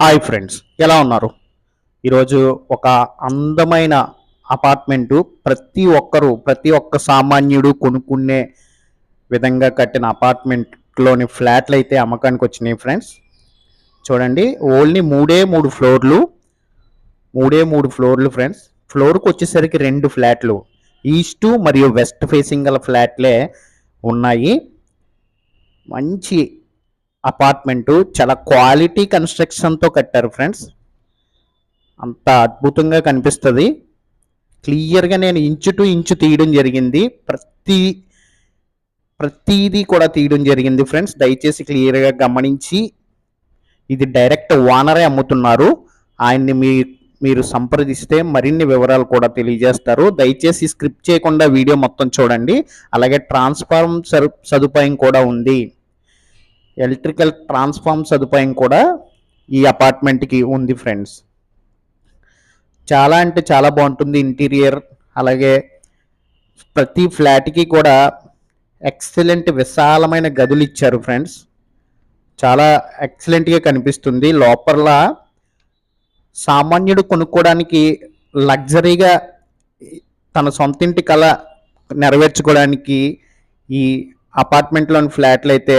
Hi friends ఎలా ఉన్నారు? ఈరోజు ఒక అందమైన అపార్ట్మెంటు ప్రతి ఒక్కరు ప్రతి ఒక్క సామాన్యుడు కొనుక్కునే విధంగా కట్టిన అపార్ట్మెంట్లోని ఫ్లాట్లు అయితే అమ్మకానికి వచ్చినాయి ఫ్రెండ్స్ చూడండి ఓన్లీ మూడే మూడు ఫ్లోర్లు మూడే మూడు ఫ్లోర్లు ఫ్రెండ్స్ ఫ్లోర్కి వచ్చేసరికి రెండు ఫ్లాట్లు ఈస్ట్ మరియు వెస్ట్ ఫేసింగ్ గల ఫ్లాట్లే ఉన్నాయి. మంచి అపార్ట్మెంటు చాలా క్వాలిటీ కన్స్ట్రక్షన్తో కట్టారు ఫ్రెండ్స్. అంత అద్భుతంగా కనిపిస్తుంది. క్లియర్గా నేను ఇంచు టు ఇంచు తీయడం జరిగింది. ప్రతి ప్రతిదీ కూడా తీయడం జరిగింది ఫ్రెండ్స్. దయచేసి క్లియర్గా గమనించి ఇది డైరెక్ట్ ఓనరే అమ్ముతున్నారు. ఆయన్ని మీ మీరు సంప్రదిస్తే మరిన్ని వివరాలు కూడా తెలియజేస్తారు. దయచేసి స్క్రిప్ట్ చేయకుండా వీడియో మొత్తం చూడండి. అలాగే ట్రాన్స్ఫార్మ్ సదుపాయం కూడా ఉంది. ఎలక్ట్రికల్ ట్రాన్స్ఫార్మ్ సదుపాయం కూడా ఈ అపార్ట్మెంట్కి ఉంది ఫ్రెండ్స్ చాలా అంటే చాలా బాగుంటుంది ఇంటీరియర్ అలాగే ప్రతి ఫ్లాట్కి కూడా ఎక్సలెంట్ విశాలమైన గదులు ఇచ్చారు ఫ్రెండ్స్ చాలా ఎక్సలెంట్గా కనిపిస్తుంది. లోపల సామాన్యుడు కొనుక్కోవడానికి లగ్జరీగా తన సొంతింటి కళ నెరవేర్చుకోవడానికి ఈ అపార్ట్మెంట్లోని ఫ్లాట్లు అయితే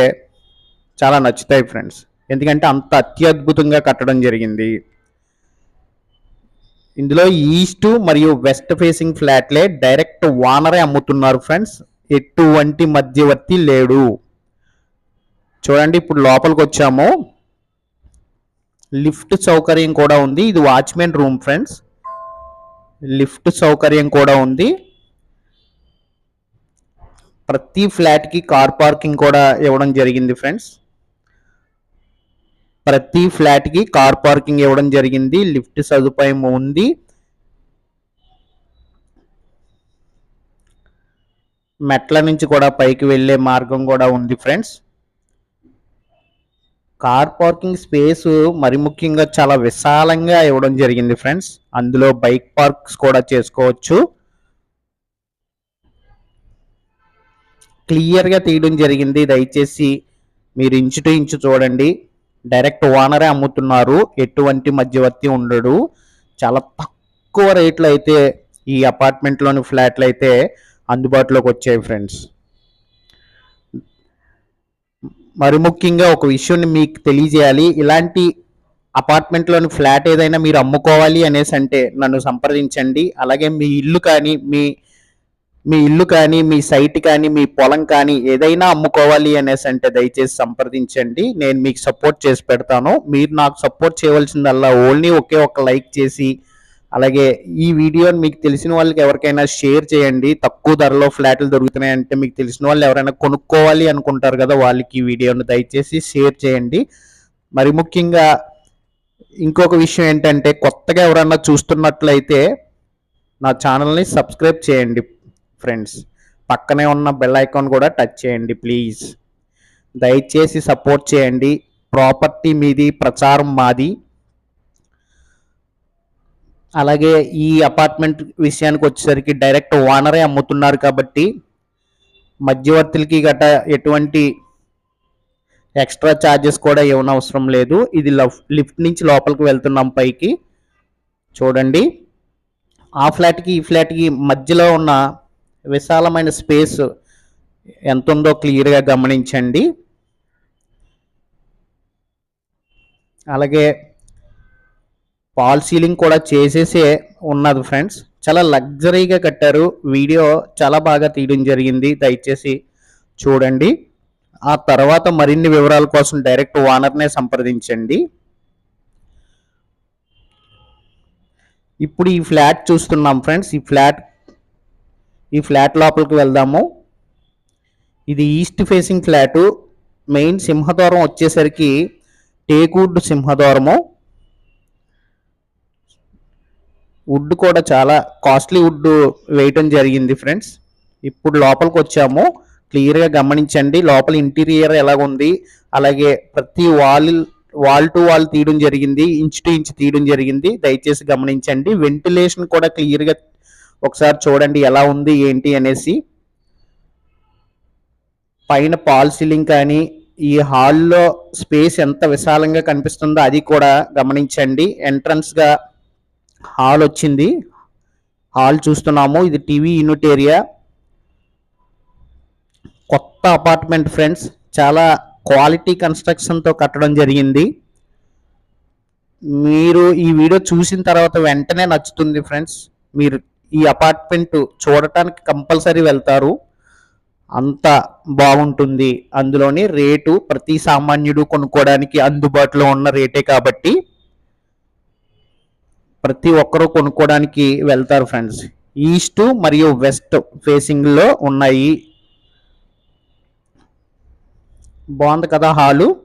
చాలా నచ్చుతాయి ఫ్రెండ్స్ ఎందుకంటే అంత అత్యద్భుతంగా కట్టడం జరిగింది. ఇందులో ఈస్ట్ మరియు వెస్ట్ ఫేసింగ్ ఫ్లాట్లే డైరెక్ట్ వానరే అమ్ముతున్నారు ఫ్రెండ్స్ ఎటువంటి మధ్యవర్తి లేడు. చూడండి ఇప్పుడు లోపలికి వచ్చాము. లిఫ్ట్ సౌకర్యం కూడా ఉంది. ఇది వాచ్మెన్ రూమ్ ఫ్రెండ్స్ లిఫ్ట్ సౌకర్యం కూడా ఉంది. ప్రతి ఫ్లాట్కి కార్ పార్కింగ్ కూడా ఇవ్వడం జరిగింది ఫ్రెండ్స్ ప్రతి ఫ్లాట్కి కార్ పార్కింగ్ ఇవ్వడం జరిగింది. లిఫ్ట్ సదుపాయం ఉంది. మెట్ల నుంచి కూడా పైకి వెళ్ళే మార్గం కూడా ఉంది ఫ్రెండ్స్ కార్ పార్కింగ్ స్పేస్ మరి ముఖ్యంగా చాలా విశాలంగా ఇవ్వడం జరిగింది ఫ్రెండ్స్ అందులో బైక్ పార్క్స్ కూడా చేసుకోవచ్చు. క్లియర్గా తీయడం జరిగింది. దయచేసి మీరు ఇంచు టు ఇంచు చూడండి. డైరెక్ట్ ఓనరే అమ్ముతున్నారు. ఎటువంటి మధ్యవర్తి ఉండడు. చాలా తక్కువ రేట్లు అయితే ఈ అపార్ట్మెంట్లోని ఫ్లాట్లు అయితే అందుబాటులోకి వచ్చాయి ఫ్రెండ్స్. మరి ముఖ్యంగా ఒక విషయాన్ని మీకు తెలియజేయాలి. ఇలాంటి అపార్ట్మెంట్లోని ఫ్లాట్ ఏదైనా మీరు అమ్ముకోవాలి అనేసి అంటే నన్ను సంప్రదించండి. అలాగే మీ ఇల్లు కానీ మీ మీ ఇల్లు కానీ మీ సైట్ కానీ మీ పొలం కానీ ఏదైనా అమ్ముకోవాలి అనేసి అంటే దయచేసి సంప్రదించండి. నేను మీకు సపోర్ట్ చేసి పెడతాను. మీరు నాకు సపోర్ట్ చేయవలసిందల్లా ఓన్లీ ఒకే ఒక లైక్ చేసి అలాగే ఈ వీడియోని మీకు తెలిసిన వాళ్ళకి ఎవరికైనా షేర్ చేయండి. తక్కువ ధరలో ఫ్లాట్లు దొరుకుతున్నాయంటే మీకు తెలిసిన వాళ్ళు ఎవరైనా కొనుక్కోవాలి అనుకుంటారు కదా వాళ్ళకి ఈ వీడియోని దయచేసి షేర్ చేయండి. మరి ముఖ్యంగా ఇంకొక విషయం ఏంటంటే కొత్తగా ఎవరైనా చూస్తున్నట్లయితే నా ఛానల్ని సబ్స్క్రైబ్ చేయండి. ఫ్రెండ్స్ పక్కనే ఉన్న బెల్ ఐకాన్ కూడా టచ్ చేయండి ప్లీజ్. దయచేసి సపోర్ట్ చేయండి. ప్రాపర్టీ మీది ప్రచారం మాది. అలాగే ఈ అపార్ట్మెంట్ విషయానికి వచ్చేసరికి డైరెక్ట్ ఓనరే అమ్ముతున్నారు కాబట్టి మధ్యవర్తులకి గట ఎటువంటి ఎక్స్ట్రా ఛార్జెస్ కూడా ఇవ్వనవసరం లేదు. ఇది లిఫ్ట్ నుంచి లోపలికి వెళ్తున్నాం పైకి. చూడండి. ఆ ఫ్లాట్కి ఈ ఫ్లాట్కి మధ్యలో ఉన్న విశాలమైన స్పేస్ ఎంత ఉందో క్లియర్గా గమనించండి. అలాగే పాల్ సీలింగ్ కూడా చేసేసే ఉన్నది ఫ్రెండ్స్. చాలా లగ్జరీగా కట్టారు. వీడియో చాలా బాగా తీయడం జరిగింది. దయచేసి చూడండి. ఆ తర్వాత మరిన్ని వివరాల కోసం డైరెక్ట్ ఓనర్నే సంప్రదించండి. ఇప్పుడు ఈ ఫ్లాట్ చూస్తున్నాం ఫ్రెండ్స్. ఈ ఫ్లాట్ ఈ ఫ్లాట్ లోపలికి వెళ్దాము. ఇది ఈస్ట్ ఫేసింగ్ ఫ్లాటు. మెయిన్ సింహద్వారం వచ్చేసరికి టేక్వుడ్ సింహద్వారము. వుడ్ కూడా చాలా కాస్ట్లీ వుడ్ వేయటం జరిగింది ఫ్రెండ్స్. ఇప్పుడు లోపలికి వచ్చాము. క్లియర్గా గమనించండి. లోపల ఇంటీరియర్ ఎలాగుంది? అలాగే ప్రతి వాల్ వాల్ టు వాల్ తీయడం జరిగింది. ఇంచ్ టు ఇంచ్ తీయడం జరిగింది. దయచేసి గమనించండి. వెంటిలేషన్ కూడా క్లియర్గా ఒకసారి చూడండి ఎలా ఉంది ఏంటి అనేసి. పైన పాల్ సీలింగ్ కానీ ఈ హాల్లో స్పేస్ ఎంత విశాలంగా కనిపిస్తుందో అది కూడా గమనించండి. ఎంట్రన్స్గా హాల్ వచ్చింది. హాల్ చూస్తున్నాము. ఇది టీవీ యూనిట్ ఏరియా. కొత్త అపార్ట్మెంట్ ఫ్రెండ్స్ చాలా క్వాలిటీ కన్స్ట్రక్షన్తో కట్టడం జరిగింది. మీరు ఈ వీడియో చూసిన తర్వాత వెంటనే నచ్చుతుంది ఫ్రెండ్స్. మీరు ఈ అపార్ట్మెంట్ చూడటానికి కంపల్సరీ వెళ్తారు. అంత బాగుంటుంది. అందులోని రేటు ప్రతి సామాన్యుడు కొనుక్కోవడానికి అందుబాటులో ఉన్న రేటే కాబట్టి ప్రతి ఒక్కరూ కొనుక్కోవడానికి వెళ్తారు ఫ్రెండ్స్. ఈస్ట్ మరియు వెస్ట్ ఫేసింగ్లో ఉన్నాయి. బాగుంది కదా హాలు.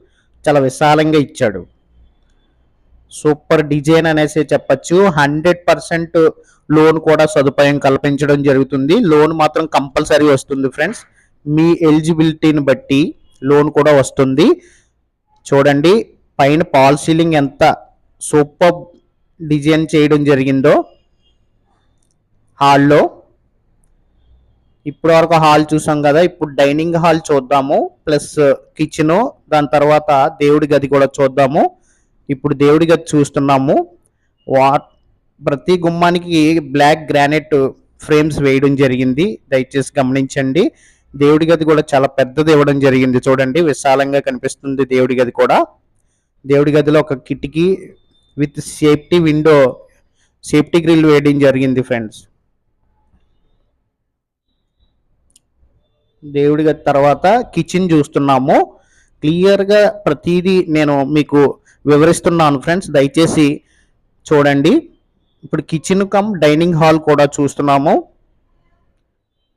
చాలా విశాలంగా ఇచ్చాడు. సూపర్ డిజైన్ అనేసి చెప్పచ్చు. హండ్రెడ్ పర్సెంట్ లోన్ కూడా సదుపాయం కల్పించడం జరుగుతుంది. లోన్ మాత్రం కంపల్సరీ వస్తుంది ఫ్రెండ్స్. మీ ఎలిజిబిలిటీని బట్టి లోన్ కూడా వస్తుంది. చూడండి పైన పాల్ సీలింగ్ ఎంత సూపర్ డిజైన్ చేయడం జరిగిందో హాల్లో. ఇప్పటి వరకు హాల్ చూసాం కదా ఇప్పుడు డైనింగ్ హాల్ చూద్దాము ప్లస్ కిచెన్ దాని తర్వాత దేవుడి గది కూడా చూద్దాము. ఇప్పుడు దేవుడి గది చూస్తున్నాము. వా ప్రతి గుమ్మానికి బ్లాక్ గ్రానైట్ ఫ్రేమ్స్ వేయడం జరిగింది. దయచేసి గమనించండి. దేవుడి గది కూడా చాలా పెద్దది ఇవ్వడం జరిగింది. చూడండి విశాలంగా కనిపిస్తుంది దేవుడి గది కూడా. దేవుడి గదిలో ఒక కిటికీ with safety window safety grill వేయడం జరిగింది ఫ్రెండ్స్. దేవుడి గది తర్వాత కిచెన్ చూస్తున్నాము. క్లియర్గా ప్రతిదీ నేను మీకు వివరిస్తున్నాను ఫ్రెండ్స్. దయచేసి చూడండి. ఇప్పుడు కిచెన్ కమ్ డైనింగ్ హాల్ కూడా చూస్తున్నాము.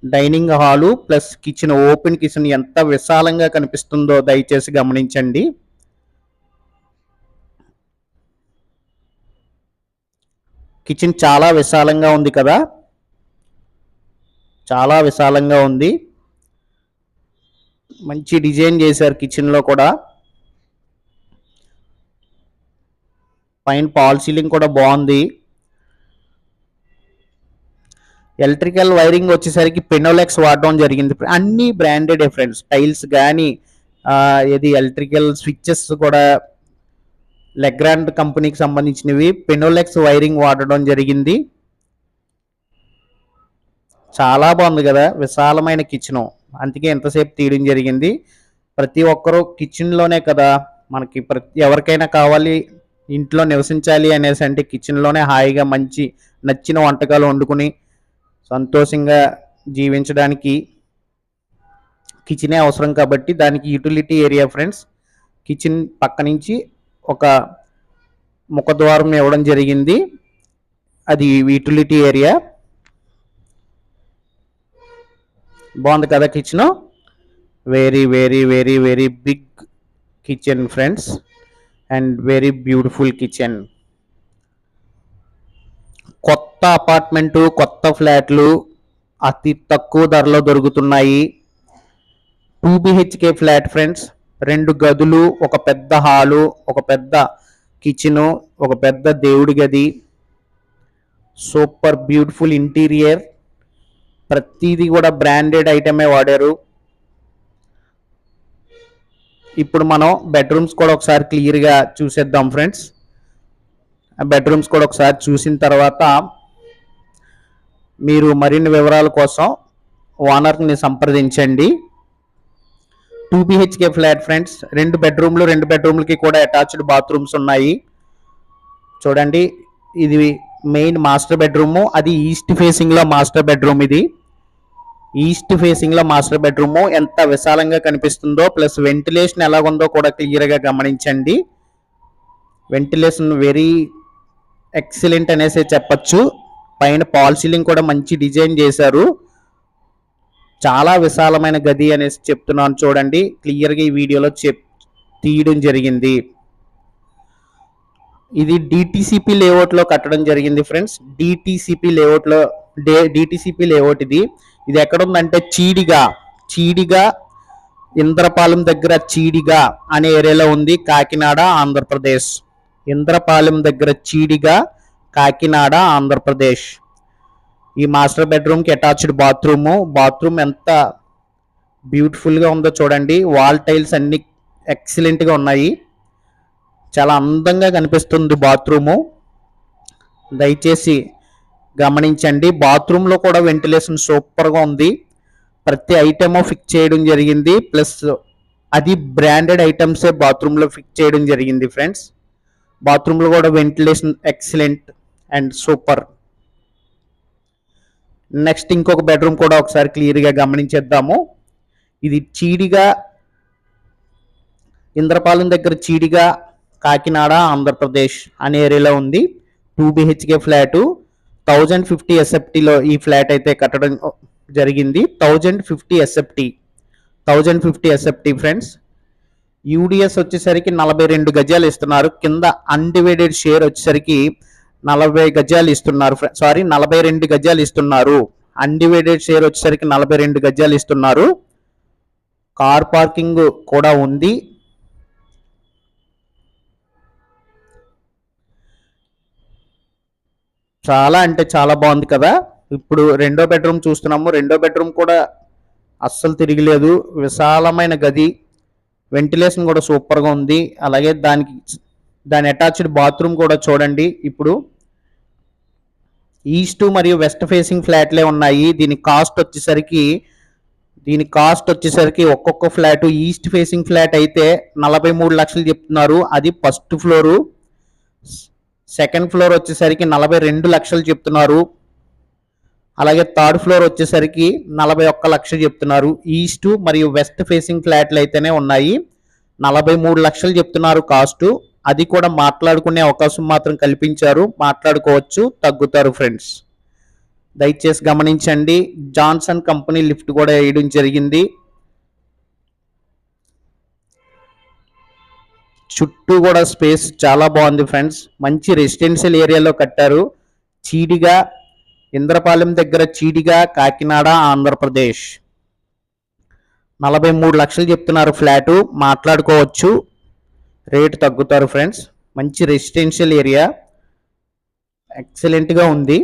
Dining hall plus kitchen open kitchen ఎంత విశాలంగా కనిపిస్తుందో దయచేసి గమనించండి. కిచెన్ చాలా విశాలంగా ఉంది కదా? చాలా విశాలంగా ఉంది. మంచి డిజైన్ చేశారు కిచెన్లో కూడా. పైన పాల్ సీలింగ్ కూడా బాగుంది. ఎలక్ట్రికల్ వైరింగ్ వచ్చేసరికి పెనోలెక్స్ వాడడం జరిగింది. అన్ని బ్రాండెడ్ ఫ్రెండ్స్ టైల్స్ కానీ ఇది ఎలక్ట్రికల్ స్విచ్చెస్ కూడా లెగ్రాండ్ కంపెనీకి సంబంధించినవి. పెనోలెక్స్ వైరింగ్ వాడడం జరిగింది. చాలా బాగుంది కదా. విశాలమైన కిచెను. అందుకే ఎంతసేపు తీయడం జరిగింది. ప్రతి ఒక్కరూ కిచెన్లోనే కదా మనకి ప్రతి ఎవరికైనా కావాలి ఇంట్లో నివసించాలి అనేసి అంటే కిచెన్లోనే హాయిగా మంచి నచ్చిన వంటకాలు వండుకుని సంతోషంగా జీవించడానికి కిచెనే అవసరం కాబట్టి దానికి యూటిలిటీ ఏరియా ఫ్రెండ్స్ కిచెన్ పక్క నుంచి ఒక ముఖద్వారం ఇవ్వడం జరిగింది. అది యూటిలిటీ ఏరియా. బాగుంది కదా kitchen? Very very very very big kitchen friends and very beautiful kitchen కొత్త అపార్ట్మెంటు కొత్త ఫ్లాట్లు అతి తక్కువ ధరలో దొరుకుతున్నాయి. టూ బిహెచ్కే ఫ్లాట్ ఫ్రెండ్స్ రెండు గదులు ఒక పెద్ద హాలు ఒక పెద్ద కిచెను ఒక పెద్ద దేవుడి గది సూపర్ బ్యూటిఫుల్ ఇంటీరియర్. ప్రతిదీ కూడా బ్రాండెడ్ ఐటమే వాడారు. ఇప్పుడు మనం బెడ్రూమ్స్ కూడా ఒకసారి క్లియర్గా చూసేద్దాం ఫ్రెండ్స్. బెడ్రూమ్స్ కూడా ఒకసారి చూసిన తర్వాత మీరు మరిన్ని వివరాల కోసం ఓనర్ని సంప్రదించండి. టూ బిహెచ్కే ఫ్లాట్ ఫ్రెండ్స్ రెండు బెడ్రూమ్లు రెండు బెడ్రూమ్లకి కూడా అటాచ్డ్ బాత్రూమ్స్ ఉన్నాయి. చూడండి ఇది మెయిన్ మాస్టర్ బెడ్రూము అది ఈస్ట్ ఫేసింగ్లో మాస్టర్ బెడ్రూమ్ ఇది. ఈస్ట్ ఫేసింగ్లో మాస్టర్ బెడ్రూము ఎంత విశాలంగా కనిపిస్తుందో ప్లస్ వెంటిలేషన్ ఎలాగుందో కూడా క్లియర్గా గమనించండి. వెంటిలేషన్ వెరీ ఎక్సలెంట్ అనేసి చెప్పచ్చు. పైన పాల్ సీలింగ్ కూడా మంచి డిజైన్ చేశారు. చాలా విశాలమైన గది అనేసి చెప్తున్నాను చూడండి. క్లియర్గా ఈ వీడియోలో చెప్ తీయడం జరిగింది. ఇది డిటిసిపి లేఅవుట్లో కట్టడం జరిగింది ఫ్రెండ్స్. డిటిసిపి లేఅవుట్లో డే డిటిసిపి లేఅవుట్ ఇది. ఇది ఎక్కడ ఉందంటే చీడిగా చీడిగా ఇంద్రపాలెం దగ్గర చీడిగా అనే ఏరియాలో ఉంది కాకినాడ ఆంధ్రప్రదేశ్. ఇంద్రపాలెం దగ్గర చీడిగా కాకినాడ ఆంధ్రప్రదేశ్. ఈ మాస్టర్ బెడ్రూమ్కి అటాచ్డ్ బాత్రూము. బాత్రూమ్ ఎంత బ్యూటిఫుల్గా ఉందో చూడండి. వాల్ టైల్స్ అన్ని ఎక్సలెంట్గా ఉన్నాయి. చాలా అందంగా కనిపిస్తుంది బాత్రూము. దయచేసి గమనించండి. బాత్రూంలో కూడా వెంటిలేషన్ సూపర్గా ఉంది. ప్రతి ఐటెము ఫిక్స్ చేయడం జరిగింది. ప్లస్ అది బ్రాండెడ్ ఐటమ్సే బాత్రూంలో ఫిక్స్ చేయడం జరిగింది ఫ్రెండ్స్. బాత్రూంలో కూడా ventilation excellent and super. Next ఇంకొక బెడ్రూమ్ కూడా ఒకసారి క్లియర్గా గమనించేద్దాము. ఇది చీడిగా ఇంద్రపాలెం దగ్గర చీడిగా కాకినాడ ఆంధ్రప్రదేశ్ అనే ఏరియాలో ఉంది. Two BHK flat. Thousand fifty ఎస్ఎఫ్టీలో ఈ ఫ్లాట్ అయితే కట్టడం జరిగింది. Thousand fifty SFT. Thousand fifty SFT friends. UDS వచ్చేసరికి నలభై రెండు గజాలు ఇస్తున్నారు. కింద అన్డివైడెడ్ షేర్ వచ్చేసరికి నలభై గజాలు ఇస్తున్నారు సారీ నలభై రెండు గజాలు ఇస్తున్నారు. అన్డివైడెడ్ షేర్ వచ్చేసరికి నలభై రెండు గజాలు ఇస్తున్నారు. కార్ పార్కింగ్ కూడా ఉంది. చాలా అంటే చాలా బాగుంది కదా. ఇప్పుడు రెండో బెడ్రూమ్ చూస్తున్నాము. రెండో బెడ్రూమ్ కూడా అస్సలు తిరిగిలేదు. విశాలమైన గది. వెంటిలేషన్ కూడా సూపర్గా ఉంది. అలాగే దానికి దాని అటాచ్డ్ బాత్రూమ్ కూడా చూడండి. ఇప్పుడు ఈస్ట్ మరియు వెస్ట్ ఫేసింగ్ ఫ్లాట్లే ఉన్నాయి. దీని కాస్ట్ వచ్చేసరికి దీని కాస్ట్ వచ్చేసరికి ఒక్కొక్క ఫ్లాట్ ఈస్ట్ ఫేసింగ్ ఫ్లాట్ అయితే నలభై మూడు లక్షలు చెప్తున్నారు. అది ఫస్ట్ ఫ్లోరు. సెకండ్ ఫ్లోర్ వచ్చేసరికి నలభై రెండు లక్షలు చెప్తున్నారు. అలాగే థర్డ్ ఫ్లోర్ వచ్చేసరికి నలభై ఒక్క లక్ష చెప్తున్నారు. ఈస్ట్ మరియు వెస్ట్ ఫేసింగ్ ఫ్లాట్లు అయితేనే ఉన్నాయి. నలభై మూడు లక్షలు చెప్తున్నారు కాస్ట్. అది కూడా మాట్లాడుకునే అవకాశం మాత్రం కల్పించారు. మాట్లాడుకోవచ్చు. తగ్గుతారు ఫ్రెండ్స్. దయచేసి గమనించండి. జాన్సన్ కంపెనీ లిఫ్ట్ కూడా వేయడం జరిగింది. చుట్టూ కూడా స్పేస్ చాలా బాగుంది ఫ్రెండ్స్. మంచి రెసిడెన్షియల్ ఏరియాలో కట్టారు. చీడిగా ఇంద్రపాలెం దగ్గర చీడిగా కాకినాడ ఆంధ్రప్రదేశ్. నలభై మూడు లక్షలు చెప్తున్నారు ఫ్లాటు. మాట్లాడుకోవచ్చు. రేటు తగ్గుతారు ఫ్రెండ్స్. మంచి రెసిడెన్షియల్ ఏరియా ఎక్సలెంట్గా ఉంది.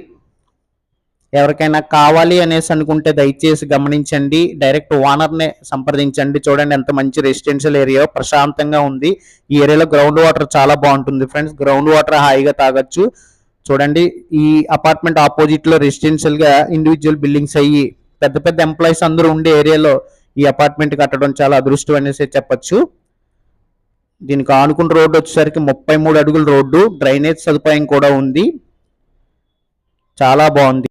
ఎవరికైనా కావాలి అనేసి అనుకుంటే దయచేసి గమనించండి. డైరెక్ట్ ఓనర్నే సంప్రదించండి. చూడండి ఎంత మంచి రెసిడెన్షియల్ ఏరియా ప్రశాంతంగా ఉంది. ఈ ఏరియాలో గ్రౌండ్ వాటర్ చాలా బాగుంటుంది ఫ్రెండ్స్. గ్రౌండ్ వాటర్ హాయిగా తాగొచ్చు. చూడండి ఈ అపార్ట్మెంట్ ఆపోజిట్లో రెసిడెన్షియల్గా ఇండివిజువల్ బిల్డింగ్స్ అయ్యి పెద్ద పెద్ద ఎంప్లాయీస్ అందరూ ఉండే ఏరియాలో ఈ అపార్ట్మెంట్ కట్టడం చాలా అదృష్టం అనేసి చెప్పచ్చు. దీనికి ఆనుకున్న రోడ్డు వచ్చేసరికి ముప్పై మూడు అడుగుల రోడ్డు. డ్రైనేజ్ సదుపాయం కూడా ఉంది. చాలా బాగుంది.